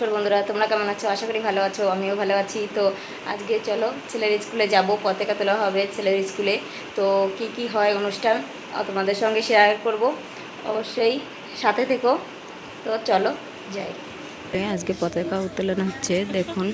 নমস্কার বন্ধুরা, তোমরা কেমন আছো? আশা করি ভালো আছো, আমিও ভালো আছি। তো আজকে চলো, ছেলের স্কুলে যাব, পতাকা তোলা হবে ছেলের স্কুলে। তো কি কি হয় অনুষ্ঠান তোমাদের সঙ্গে শেয়ার করব। অবশ্যই সাথে থেকো। তো চলো, যাই। আজকে পতাকা উত্তোলন হচ্ছে, দেখুন।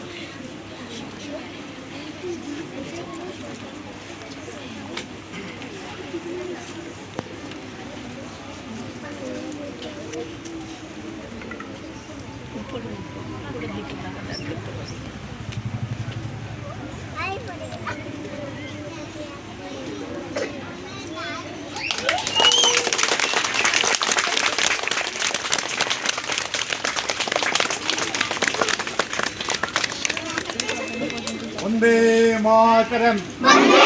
मातरम् वन्दे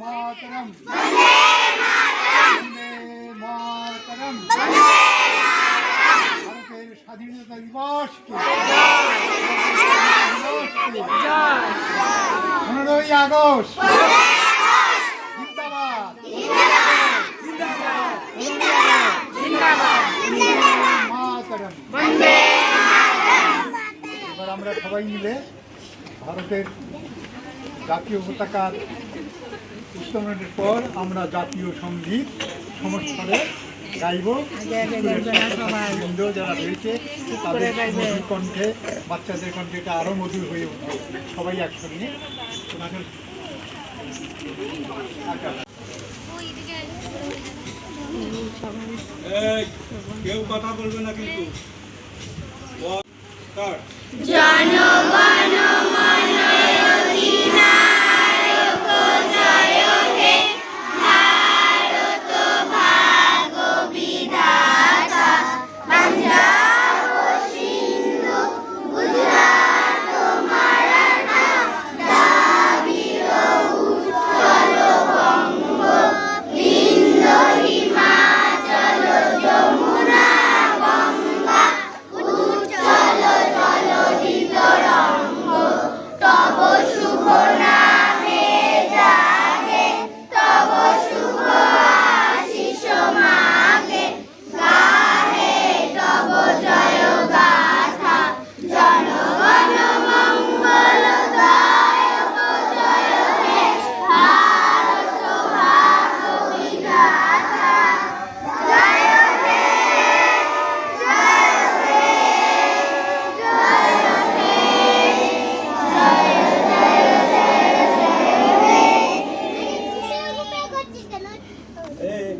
मातरम् वन्दे मातरम् ভারতের স্বাধীনতা দিবসকে পনেরোই আগস্ট জিন্দাবাদ মাতরম এবার আমরা সবাই মিলে ভারতের জাতীয় পতাকার উত্তোলনের পর আমরা জাতীয় সংগীত সমস্বরে গাইব। বৃন্দ যারা রয়েছে তাদের মধুর কণ্ঠে বাচ্চাদের কণ্ঠে এটা আরও মধুর হয়ে উঠবে। সবাই একসঙ্গে ওনাকে এই, কেউ কথা বলবে না কিন্তু। বল, 哎。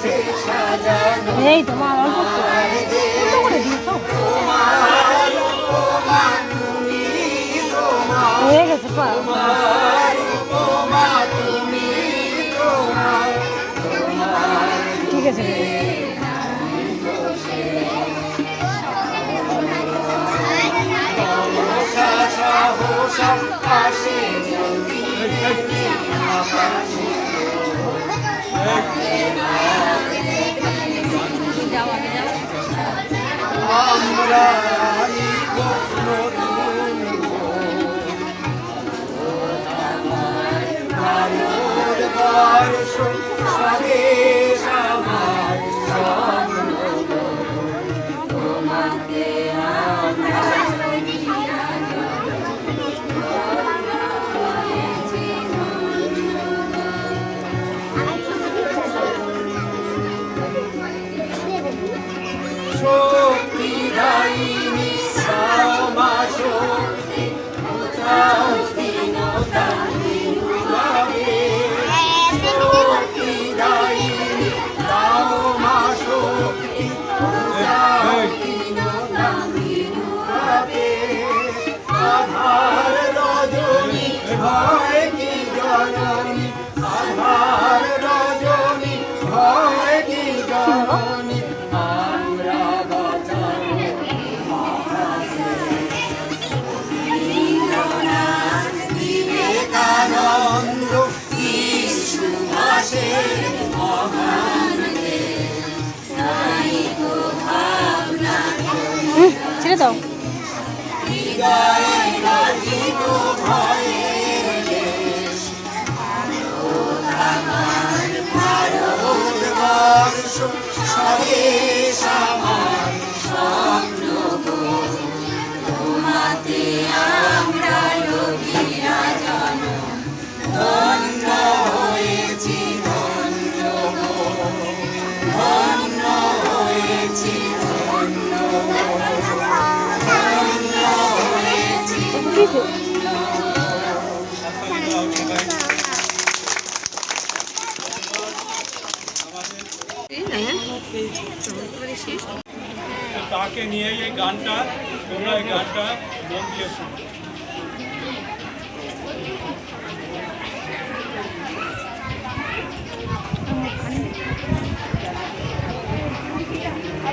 হয়েছে এই তো মা অল্প করে দিয়েছ? হয়ে গেছে পা। ঠিক আছে। হুম, ছেড়ে দাও কি তাকে নিয়ে এই গানটা তোমরা এই গানটা মন দিয়ে শুনো।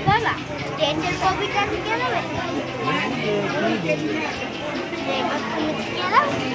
বাবা ডেটের কপিটা থেকে নেবে হাসি হাসি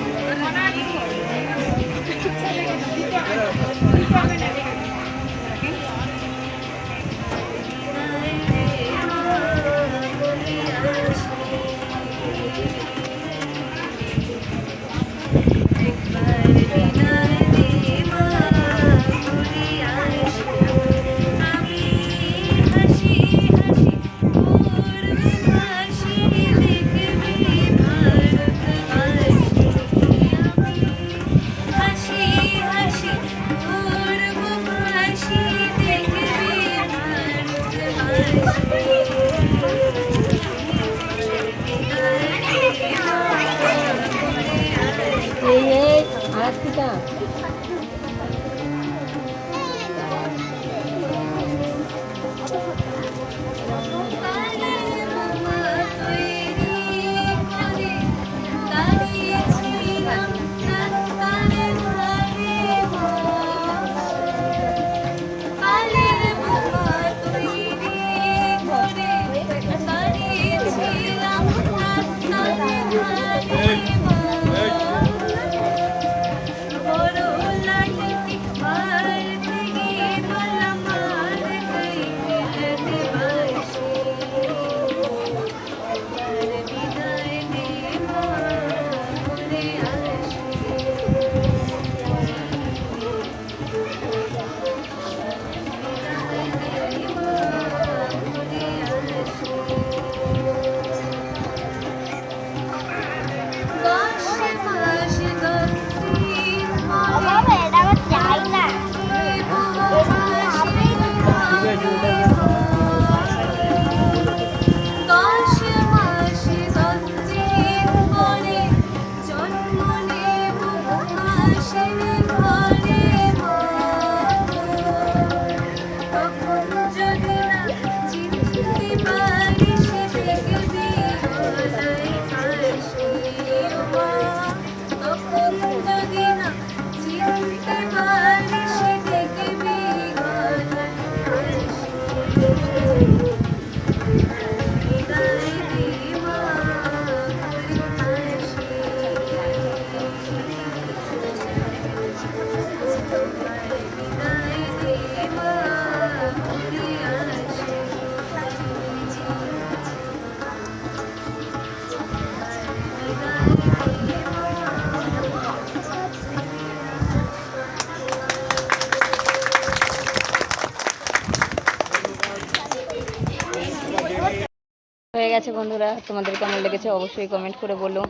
গেছে বন্ধুরা? তোমাদের কেমন লেগেছে অবশ্যই কমেন্ট করে বলো।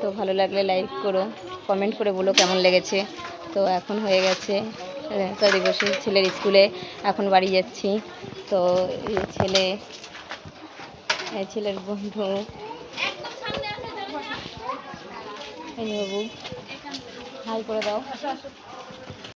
তো ভালো লাগলে লাইক করো কমেন্ট করে বলো কেমন লেগেছে। তো এখন হয়ে গেছে স্বাধীনতা দিবসে ছেলের স্কুলে এখন বাড়ি যাচ্ছি। তো ছেলে ছেলের বন্ধু। বাবু, হাই করে দাও।